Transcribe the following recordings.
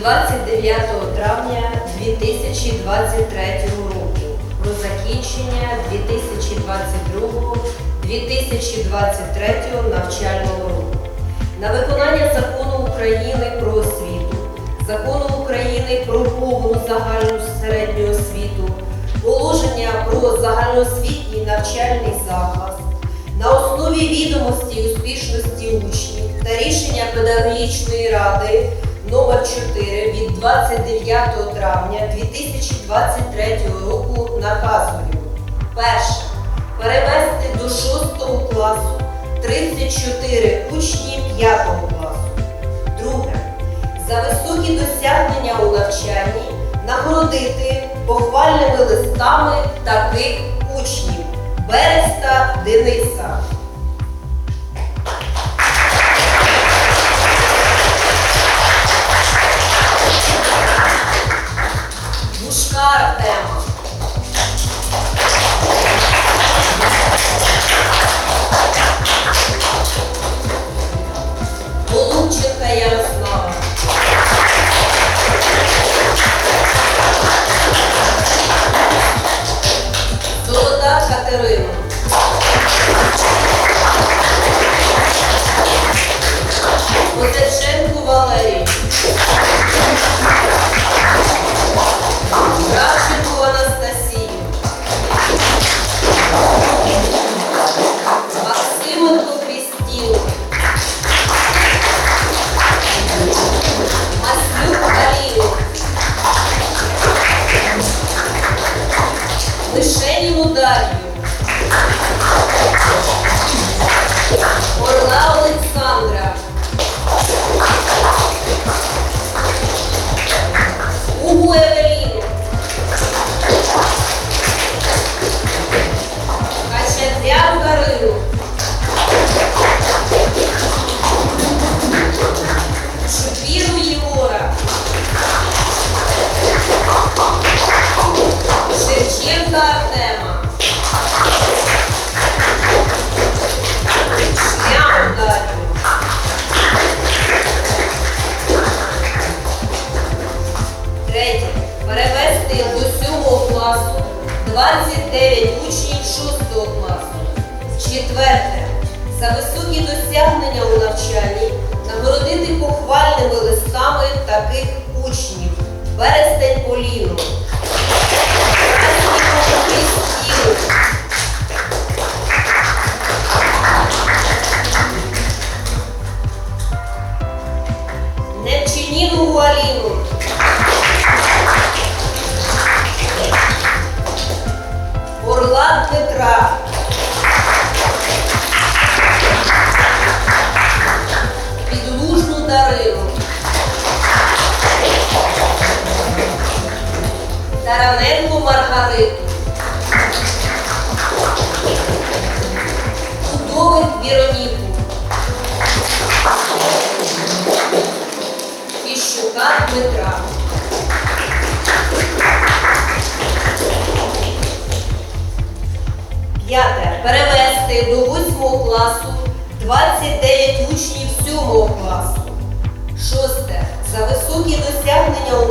29 травня 2023 року про закінчення 2022-2023 навчального року. На виконання закону України про освіту, закону України про повну загальну середню освіту, положення про загальноосвітній навчальний заклад, на основі відомості і успішності учнів та рішення педагогічної ради номер 4 від 29 травня 2023 року наказую. Перше. Перевести до 6 класу 34 учні 5 класу. Друге. За високі досягнення у навчанні нагородити похвальними листами таких учнів Береста Дениса. thought of them. 29 учнів 6 класу. Четверте. За високі досягнення у навчанні нагородити похвальними листами таких учнів. Берестень Поліну.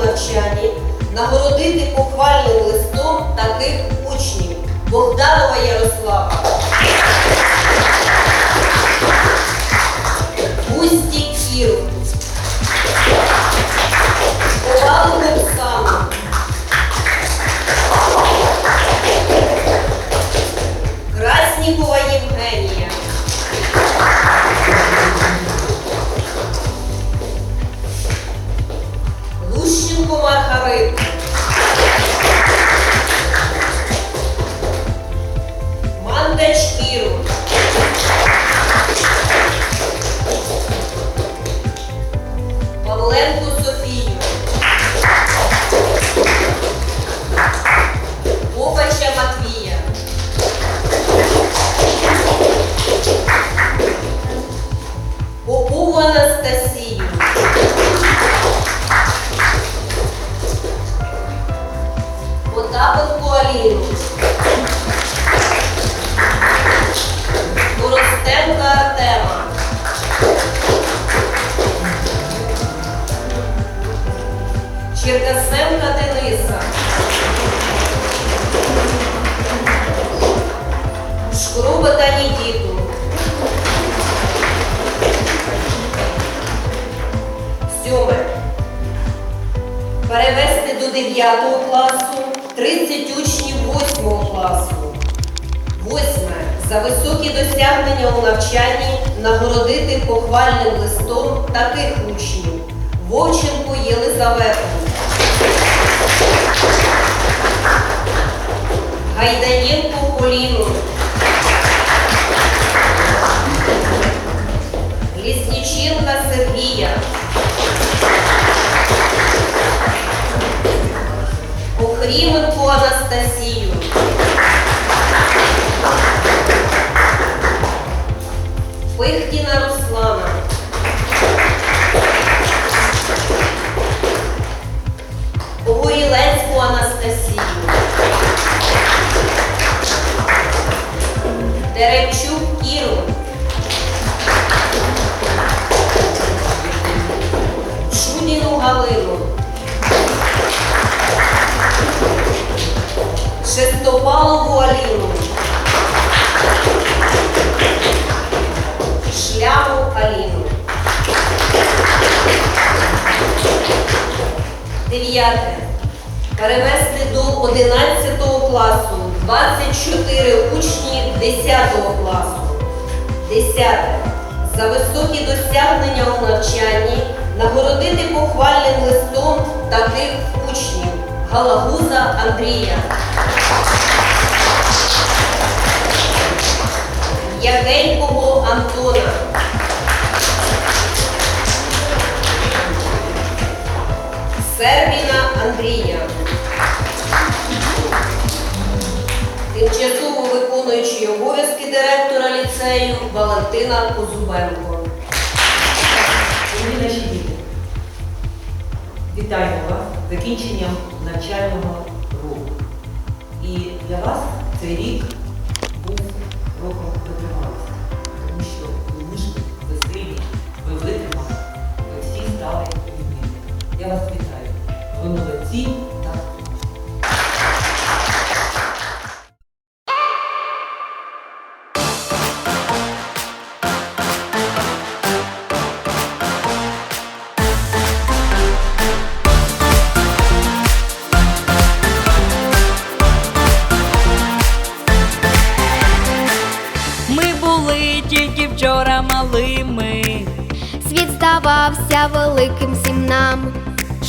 Досягнення нагородити похвальним листом таких учнів. Богданова Ярослава. 9 класу, 30 учнів 8 класу. Восьме. За високі досягнення у навчанні нагородити похвальним листом таких учнів. Вовченку Єлизавету. Гайдаєнку Поліну. Лісніченка Сергія. Погорілецьку Анастасію. Деревчук Кіру. Чудіну Галину. Шестопалову Аліну. Шляму Аліну. Дев'яте. Перевести до 11 класу 24 учні 10 класу. Десяте. За високі досягнення у навчанні нагородити похвальним листом таких учнів Галагуза Андрія. Ягенького Антона. Ліцею Валентина Козубенко. Шановні наші діти, вітаємо вас закінченням навчального року. І для вас цей рік був роком витривалості, тому що ви мужні, ви сильні, ви витримали, ви всі стали людьми. Я вас вітаю. Ви молодці здавався великим всім нам.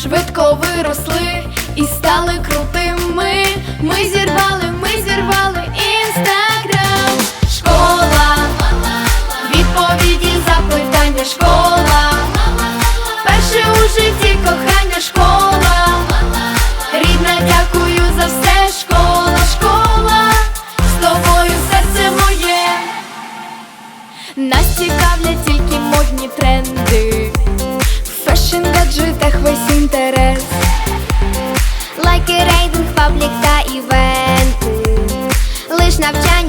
Швидко виросли і стали крутими. Гаджетах весь інтерес, лайки, рейтинг, паблік та івенти, лиш навчання